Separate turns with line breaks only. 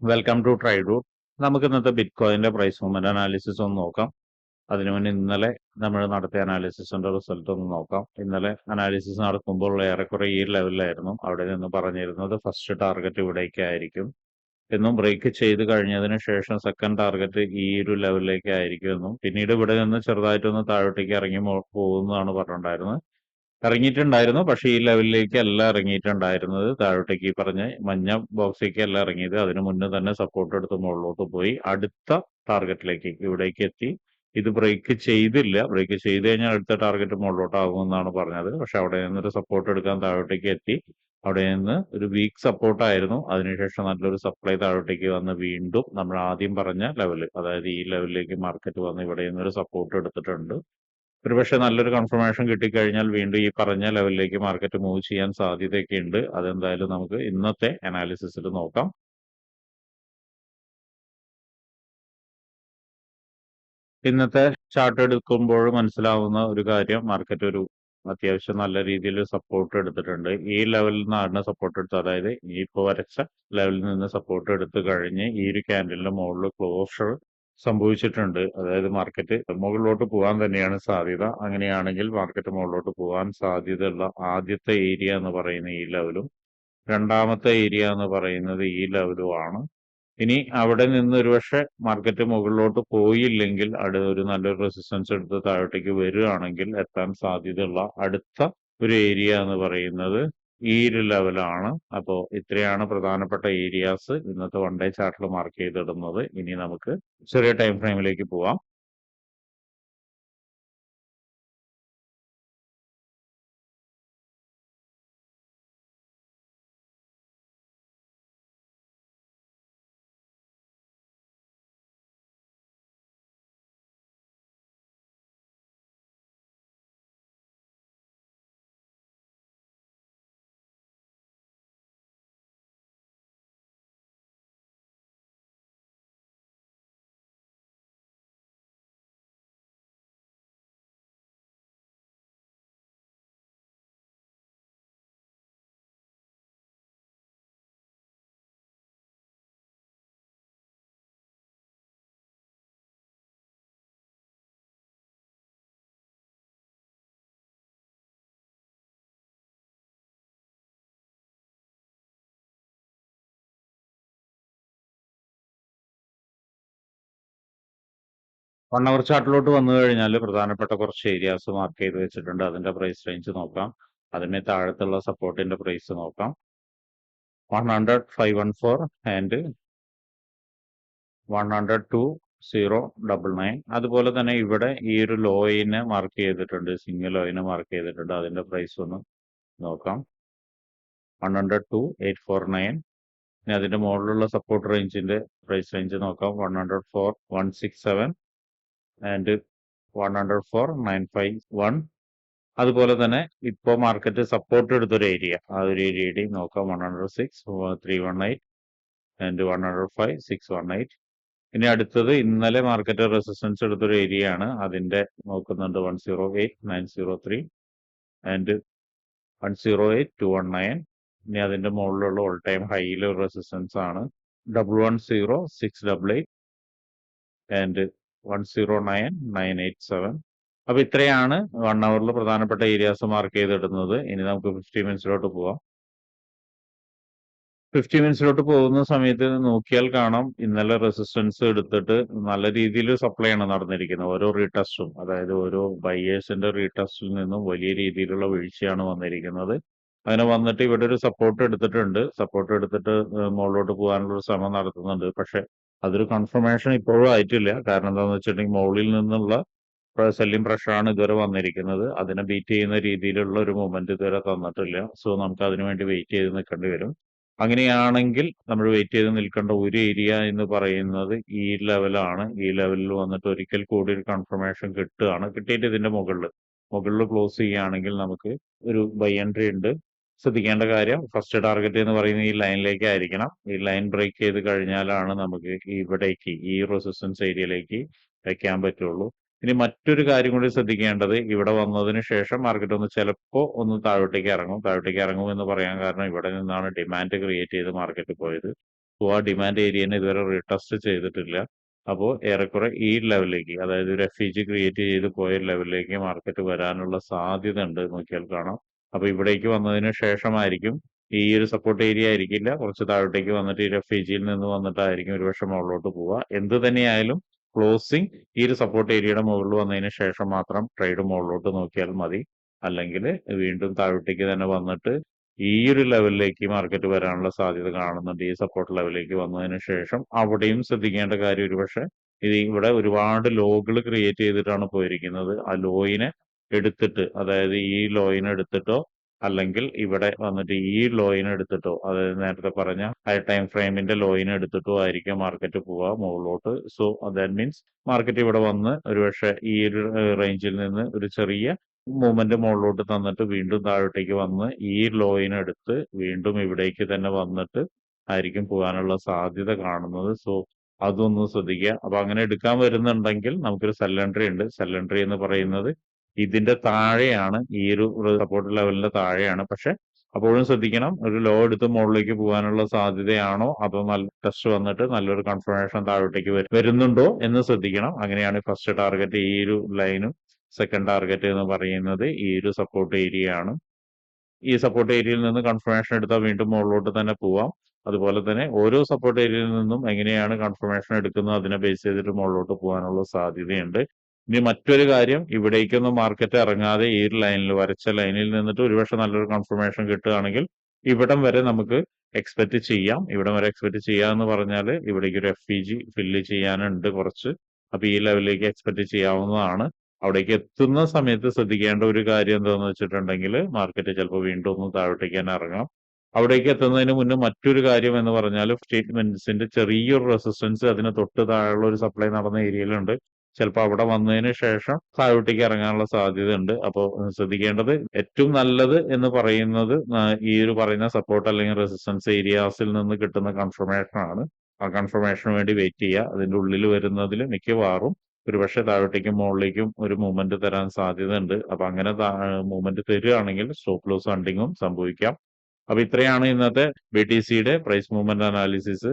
Welcome to try ട്രൈഡു നമുക്ക് ഇന്നത്തെ ബിറ്റ് കോയിന്റെ പ്രൈസ് മൂവ്മെന്റ് അനാലിസിസ് ഒന്ന് നോക്കാം. അതിനു മുന്നേ ഇന്നലെ നമ്മൾ നടത്തിയ അനാലിസിസിന്റെ റിസൾട്ട് ഒന്ന് നോക്കാം. ഇന്നലെ അനാലിസിസ് നടക്കുമ്പോൾ ഏറെക്കുറെ ഈ ലെവലിലായിരുന്നു അവിടെ നിന്ന് പറഞ്ഞിരുന്നത് ഫസ്റ്റ് ടാർഗറ്റ് ഇവിടേക്കായിരിക്കും എന്നും ബ്രേക്ക് ചെയ്ത് കഴിഞ്ഞതിന് ശേഷം സെക്കൻഡ് ടാർഗറ്റ് ഈ ഒരു ലെവലിലേക്ക് ആയിരിക്കും എന്നും. പിന്നീട് ഇവിടെ നിന്ന് ചെറുതായിട്ടൊന്ന് താഴോട്ടേക്ക് ഇറങ്ങി പോകുന്നതാണ് പറഞ്ഞിട്ടുണ്ടായിരുന്നത്. ഇറങ്ങിയിട്ടുണ്ടായിരുന്നു. പക്ഷേ ഈ ലെവലിലേക്ക് അല്ല ഇറങ്ങിയിട്ടുണ്ടായിരുന്നത്. താഴോട്ടേക്ക് ഈ പറഞ്ഞ മഞ്ഞ ബോക്സിലേക്ക് അല്ല ഇറങ്ങിയത്. അതിന് മുന്നേ തന്നെ സപ്പോർട്ട് എടുത്ത് മുകളിലോട്ട് പോയി. അടുത്ത ടാർഗറ്റിലേക്ക് ഇവിടേക്ക് എത്തി. ഇത് ബ്രേക്ക് ചെയ്തില്ല. ബ്രേക്ക് ചെയ്ത് കഴിഞ്ഞാൽ അടുത്ത ടാർഗറ്റ് മുകളിലോട്ടാകുമെന്നാണ് പറഞ്ഞത്. പക്ഷെ അവിടെ നിന്നൊരു സപ്പോർട്ട് എടുക്കാൻ താഴോട്ടേക്ക് എത്തി. അവിടെ നിന്ന് ഒരു വീക്ക് സപ്പോർട്ട് ആയിരുന്നു. അതിനുശേഷം നല്ലൊരു സപ്ലൈ താഴോട്ടേക്ക് വന്ന് വീണ്ടും നമ്മൾ ആദ്യം പറഞ്ഞ ലെവൽ അതായത് ഈ ലെവലിലേക്ക് മാർക്കറ്റ് വന്ന് ഇവിടെ നിന്നൊരു സപ്പോർട്ട് എടുത്തിട്ടുണ്ട്. ഒരുപക്ഷെ നല്ലൊരു കൺഫർമേഷൻ കിട്ടിക്കഴിഞ്ഞാൽ വീണ്ടും ഈ പറഞ്ഞ ലെവലിലേക്ക് മാർക്കറ്റ് മൂവ് ചെയ്യാൻ സാധ്യതയൊക്കെ ഉണ്ട് അതെന്തായാലും നമുക്ക് ഇന്നത്തെ അനാലിസിസിൽ നോക്കാം. ഇന്നത്തെ ചാർട്ട് എടുക്കുമ്പോൾ മനസ്സിലാവുന്ന ഒരു കാര്യം മാർക്കറ്റ് ഒരു അത്യാവശ്യം നല്ല രീതിയിൽ സപ്പോർട്ട് എടുത്തിട്ടുണ്ട്. ഈ ലെവലിൽ നിന്നാണ് സപ്പോർട്ട് എടുത്തത്. അതായത് ഈ ഇപ്പോൾ വരച്ച ലെവലിൽ നിന്ന് സപ്പോർട്ട് എടുത്തു കഴിഞ്ഞ് ഈ ഒരു ക്യാൻഡലിന്റെ മുകളിൽ ക്ലോഷർ സംഭവിച്ചിട്ടുണ്ട്. അതായത് മാർക്കറ്റ് മുകളിലോട്ട് പോകാൻ തന്നെയാണ് സാധ്യത. അങ്ങനെയാണെങ്കിൽ മാർക്കറ്റ് മുകളിലോട്ട് പോകാൻ സാധ്യതയുള്ള ആദ്യത്തെ ഏരിയ എന്ന് പറയുന്ന ഈ ലെവലും രണ്ടാമത്തെ ഏരിയ എന്ന് പറയുന്നത് ഈ ലെവലുമാണ് ഇനി അവിടെ നിന്ന് ഒരുപക്ഷെ മാർക്കറ്റ് മുകളിലോട്ട് പോയില്ലെങ്കിൽ അടുത്ത ഒരു നല്ലൊരു റെസിസ്റ്റൻസ് എടുത്ത് താഴോട്ടേക്ക് വരികയാണെങ്കിൽ എത്താൻ സാധ്യതയുള്ള അടുത്ത ഒരു ഏരിയ എന്ന് പറയുന്നത് ഈ ഒരു ലെവലാണ് അപ്പോൾ ഇത്രയാണ് പ്രധാനപ്പെട്ട ഏരിയാസ് ഇന്നത്തെ വൺ ഡേ ചാർട്ടിൽ മാർക്ക് ചെയ്തിടുന്നത്. ഇനി നമുക്ക് ചെറിയ ടൈം ഫ്രെയിമിലേക്ക് പോവാം. വൺ അവർ ചാർട്ടിലോട്ട് വന്നു കഴിഞ്ഞാൽ പ്രധാനപ്പെട്ട കുറച്ച് ഏരിയാസ് മാർക്ക് ചെയ്ത് വെച്ചിട്ടുണ്ട്. അതിന്റെ പ്രൈസ് റേഞ്ച് നോക്കാം. അതിന് താഴത്തുള്ള സപ്പോർട്ടിന്റെ പ്രൈസ് നോക്കാം. One hundred five one four and one hundred two zero double nine അതുപോലെ തന്നെ ഇവിടെ ഈ ഒരു ലോയിനെ മാർക്ക് ചെയ്തിട്ടുണ്ട്. സിംഗിൾ ലോയിനെ മാർക്ക് ചെയ്തിട്ടുണ്ട്. അതിന്റെ പ്രൈസ് ഒന്ന് നോക്കാം. One hundred two eight four nine ഇനി അതിന്റെ മുകളിലുള്ള സപ്പോർട്ട് റേഞ്ചിന്റെ പ്രൈസ് റേഞ്ച് നോക്കാം. One hundred four one six seven and one hundred four nine five one അതുപോലെ തന്നെ ഇപ്പോൾ മാർക്കറ്റ് സപ്പോർട്ട് എടുത്തൊരു ഏരിയ ആ ഒരു ഏരിയയുടെയും നോക്കാം. One hundred six three one eight and one hundred five six one eight ഇനി അടുത്തത് ഇന്നലെ മാർക്കറ്റ് റെസിസ്റ്റൻസ് എടുത്തൊരു ഏരിയ ആണ്. അതിന്റെ നോക്കുന്നുണ്ട് one zero eight nine zero three and one zero eight two one nine ഇനി അതിന്റെ മുകളിലുള്ള ഓൾ ടൈം ഹൈയിലെ റെസിസ്റ്റൻസ് ആണ്. Double one zero six double eight and one zero nine nine eight seven അപ്പൊ ഇത്രയാണ് വൺ അവറിൽ പ്രധാനപ്പെട്ട ഏരിയാസ് മാർക്ക് ചെയ്തിടുന്നത്. ഇനി നമുക്ക് ഫിഫ്റ്റി മിനിറ്റ്സിലോട്ട് പോവാം. ഫിഫ്റ്റി മിനിറ്റ്സിലോട്ട് പോകുന്ന സമയത്ത് നോക്കിയാൽ കാണാം. ഇന്നലെ റെസിസ്റ്റൻസ് എടുത്തിട്ട് നല്ല രീതിയിൽ സപ്ലൈ ആണ് നടന്നിരിക്കുന്നത്. ഓരോ റീടെസ്റ്റും അതായത് ഓരോ ബയേഴ്സിന്റെ റീടെസ്റ്റിൽ നിന്നും വലിയ രീതിയിലുള്ള വീഴ്ചയാണ് വന്നിരിക്കുന്നത്. അങ്ങനെ വന്നിട്ട് ഇവിടെ ഒരു സപ്പോർട്ട് എടുത്തിട്ടുണ്ട്. സപ്പോർട്ട് എടുത്തിട്ട് മുകളിലോട്ട് പോകാനുള്ള ഒരു ശ്രമം നടത്തുന്നുണ്ട്. പക്ഷെ അതൊരു കൺഫർമേഷൻ ഇപ്പോഴും ആയിട്ടില്ല. കാരണം എന്താണെന്ന് വെച്ചിട്ടുണ്ടെങ്കിൽ മുകളിൽ നിന്നുള്ള സെല്ലിംഗ് പ്രഷറാണ് ഇതുവരെ വന്നിരിക്കുന്നത്. അതിനെ ബീറ്റ് ചെയ്യുന്ന രീതിയിലുള്ള ഒരു മൂവ്മെന്റ് ഇതുവരെ തന്നിട്ടില്ല. സോ നമുക്ക് അതിനുവേണ്ടി വെയിറ്റ് ചെയ്ത് നിൽക്കേണ്ടി വരും. അങ്ങനെയാണെങ്കിൽ നമ്മൾ വെയിറ്റ് ചെയ്ത് നിൽക്കേണ്ട ഒരു ഏരിയ എന്ന് പറയുന്നത് ഈ ലെവലാണ് ഈ ലെവലിൽ വന്നിട്ട് ഒരിക്കൽ കൂടി ഒരു കൺഫർമേഷൻ കിട്ടുകയാണ്. കിട്ടിയിട്ട് ഇതിന്റെ മുകളിൽ മുകളിൽ ക്ലോസ് ചെയ്യുകയാണെങ്കിൽ നമുക്ക് ഒരു ബൈ എൻട്രി ഉണ്ട്. ശ്രദ്ധിക്കേണ്ട കാര്യം ഫസ്റ്റ് ടാർഗറ്റ് എന്ന് പറയുന്നത് ഈ ലൈനിലേക്ക് ആയിരിക്കണം. ഈ ലൈൻ ബ്രേക്ക് ചെയ്ത് കഴിഞ്ഞാലാണ് നമുക്ക് ഇവിടേക്ക് ഈ റെസിസ്റ്റൻസ് ഏരിയയിലേക്ക് വയ്ക്കാൻ പറ്റുള്ളൂ. ഇനി മറ്റൊരു കാര്യം കൂടി ശ്രദ്ധിക്കേണ്ടത് ഇവിടെ വന്നതിന് ശേഷം മാർക്കറ്റ് ഒന്ന് ചിലപ്പോൾ ഒന്ന് താഴോട്ടേക്ക് ഇറങ്ങും. താഴോട്ടേക്ക് ഇറങ്ങും എന്ന് പറയാൻ കാരണം ഇവിടെ നിന്നാണ് ഡിമാൻഡ് ക്രിയേറ്റ് ചെയ്ത് മാർക്കറ്റ് പോയത്. ആ ഡിമാൻഡ് ഏരിയനെ ഇതുവരെ റീടെസ്റ്റ് ചെയ്തിട്ടില്ല. അപ്പോൾ ഏറെക്കുറെ ഈ ലെവലിലേക്ക് അതായത് ഒരു എഫ് ക്രിയേറ്റ് ചെയ്ത് പോയ ലെവലിലേക്ക് മാർക്കറ്റ് വരാനുള്ള സാധ്യത ഉണ്ട് നോക്കിയാൽ കാണാം. അപ്പോൾ ഇവിടേക്ക് വന്നതിന് ശേഷമായിരിക്കും ഈ ഒരു സപ്പോർട്ട് ഏരിയ ആയിരിക്കില്ല. കുറച്ച് താഴോട്ടേക്ക് വന്നിട്ട് ഈ എഫ് ഇ ജിയിൽ നിന്ന് വന്നിട്ടായിരിക്കും ഒരുപക്ഷെ മുകളിലോട്ട് പോവുക. എന്ത് തന്നെയായാലും ക്ലോസിംഗ് ഈ ഒരു സപ്പോർട്ട് ഏരിയയുടെ മുകളിൽ വന്നതിന് ശേഷം മാത്രം ട്രേഡ് മുകളിലോട്ട് നോക്കിയാൽ മതി. അല്ലെങ്കിൽ വീണ്ടും താഴോട്ടേക്ക് തന്നെ വന്നിട്ട് ഈ ഒരു ലെവലിലേക്ക് മാർക്കറ്റ് വരാനുള്ള സാധ്യത കാണുന്നുണ്ട്. ഈ സപ്പോർട്ട് ലെവലിലേക്ക് വന്നതിന് ശേഷം അവിടെയും ശ്രദ്ധിക്കേണ്ട കാര്യം ഒരുപക്ഷെ ഇത് ഇവിടെ ഒരുപാട് ലോകൾ ക്രിയേറ്റ് ചെയ്തിട്ടാണ് പോയിരിക്കുന്നത്. ആ ലോയിനെ എടുത്തിട്ട് അതായത് ഈ ലോയിൻ എടുത്തിട്ടോ അല്ലെങ്കിൽ ഇവിടെ വന്നിട്ട് ഈ ലോയിൻ എടുത്തിട്ടോ അതായത് നേരത്തെ പറഞ്ഞ ഹൈ ടൈം ഫ്രെയിമിന്റെ ലോയിൻ എടുത്തിട്ടോ ആയിരിക്കും മാർക്കറ്റ് പോവുക മുകളിലോട്ട്. സോ ദാറ്റ് മീൻസ് മാർക്കറ്റ് ഇവിടെ വന്ന് ഒരുപക്ഷെ ഈ ഒരു റേഞ്ചിൽ നിന്ന് ഒരു ചെറിയ മൂവ്മെന്റ് മുകളിലോട്ട് തന്നിട്ട് വീണ്ടും താഴോട്ടേക്ക് വന്ന് ഈ ലോയിൻ എടുത്ത് വീണ്ടും ഇവിടേക്ക് തന്നെ വന്നിട്ട് ആയിരിക്കും പോകാനുള്ള സാധ്യത കാണുന്നത്. സോ അതൊന്ന് ശ്രദ്ധിക്കുക. അപ്പൊ അങ്ങനെ എടുക്കാൻ വരുന്നുണ്ടെങ്കിൽ നമുക്കൊരു സെല്ലൻട്രി ഉണ്ട്. സെല്ലൻട്രി എന്ന് പറയുന്നത് ഇതിന്റെ താഴെയാണ് ഈ ഒരു സപ്പോർട്ട് ലെവലിന്റെ താഴെയാണ്. പക്ഷെ അപ്പോഴും ശ്രദ്ധിക്കണം ഒരു ലോ എടുത്ത് മുകളിലേക്ക് പോകാനുള്ള സാധ്യതയാണോ? അതോ നല്ല ടെസ്റ്റ് വന്നിട്ട് നല്ലൊരു കൺഫർമേഷൻ താഴോട്ടേക്ക് വരു- വരുന്നുണ്ടോ എന്ന് ശ്രദ്ധിക്കണം. അങ്ങനെയാണ് ഫസ്റ്റ് ടാർഗറ്റ് ഈ ഒരു ലൈനും സെക്കൻഡ് ടാർഗറ്റ് എന്ന് പറയുന്നത് ഈ ഒരു സപ്പോർട്ട് ഏരിയ ആണ്. ഈ സപ്പോർട്ട് ഏരിയയിൽ നിന്ന് കൺഫർമേഷൻ എടുത്താൽ വീണ്ടും മുകളിലോട്ട് തന്നെ പോവാം. അതുപോലെ തന്നെ ഓരോ സപ്പോർട്ട് ഏരിയയിൽ നിന്നും എങ്ങനെയാണ് കൺഫർമേഷൻ എടുക്കുന്നത് അതിനെ ബേസ് ചെയ്തിട്ട് മുകളിലോട്ട് പോകാനുള്ള സാധ്യതയുണ്ട്. ഇനി മറ്റൊരു കാര്യം ഇവിടേക്കൊന്നും മാർക്കറ്റ് ഇറങ്ങാതെ ഈ ഒരു ലൈനിൽ വരച്ച ലൈനിൽ നിന്നിട്ട് ഒരുപക്ഷെ നല്ലൊരു കൺഫർമേഷൻ കിട്ടുകയാണെങ്കിൽ ഇവിടം വരെ നമുക്ക് എക്സ്പെക്ട് ചെയ്യാം. ഇവിടം വരെ എക്സ്പെക്ട് ചെയ്യാന്ന് പറഞ്ഞാൽ ഇവിടേക്ക് ഒരു എഫ് ഇ ജി ഫില്ല് ചെയ്യാനുണ്ട് കുറച്ച്. അപ്പൊ ഈ ലെവലിലേക്ക് എക്സ്പെക്ട് ചെയ്യാവുന്നതാണ്. അവിടേക്ക് എത്തുന്ന സമയത്ത് ശ്രദ്ധിക്കേണ്ട ഒരു കാര്യം എന്താണെന്ന് വെച്ചിട്ടുണ്ടെങ്കിൽ മാർക്കറ്റ് ചിലപ്പോൾ വീണ്ടും ഒന്ന് താഴോട്ടേക്ക് തന്നെ ഇറങ്ങാം. അവിടേക്ക് എത്തുന്നതിന് മുന്നേ മറ്റൊരു കാര്യം എന്ന് പറഞ്ഞാൽ സ്റ്റേറ്റ്മെന്റ്സിന്റെ ചെറിയൊരു റെസിസ്റ്റൻസ് അതിന് തൊട്ട് താഴെയുള്ള ഒരു സപ്ലൈ നടന്ന ഏരിയയിലുണ്ട് ചിലപ്പോൾ അവിടെ വന്നതിന് ശേഷം താഴോട്ടേക്ക് ഇറങ്ങാനുള്ള സാധ്യത ഉണ്ട് അപ്പോൾ ശ്രദ്ധിക്കേണ്ടത് ഏറ്റവും നല്ലത് എന്ന് പറയുന്നത് ഈ ഒരു പറയുന്ന സപ്പോർട്ട് അല്ലെങ്കിൽ റെസിസ്റ്റൻസ് ഏരിയാസിൽ നിന്ന് കിട്ടുന്ന കൺഫർമേഷൻ ആണ്. ആ കൺഫർമേഷന് വേണ്ടി വെയിറ്റ് ചെയ്യുക. അതിന്റെ ഉള്ളിൽ വരുന്നതിൽ മിക്കവാറും ഒരുപക്ഷെ താഴോട്ടേക്കും മുകളിലേക്കും ഒരു മൂവ്മെന്റ് തരാൻ സാധ്യത ഉണ്ട് അപ്പൊ അങ്ങനെ മൂവ്മെന്റ് തരികയാണെങ്കിൽ സ്റ്റോപ്പ് ലോസ് ഹണ്ടിങ്ങും സംഭവിക്കാം. അപ്പൊ ഇത്രയാണ് ഇന്നത്തെ ബി ടി സിയുടെ പ്രൈസ് മൂവ്മെന്റ് അനാലിസിസ്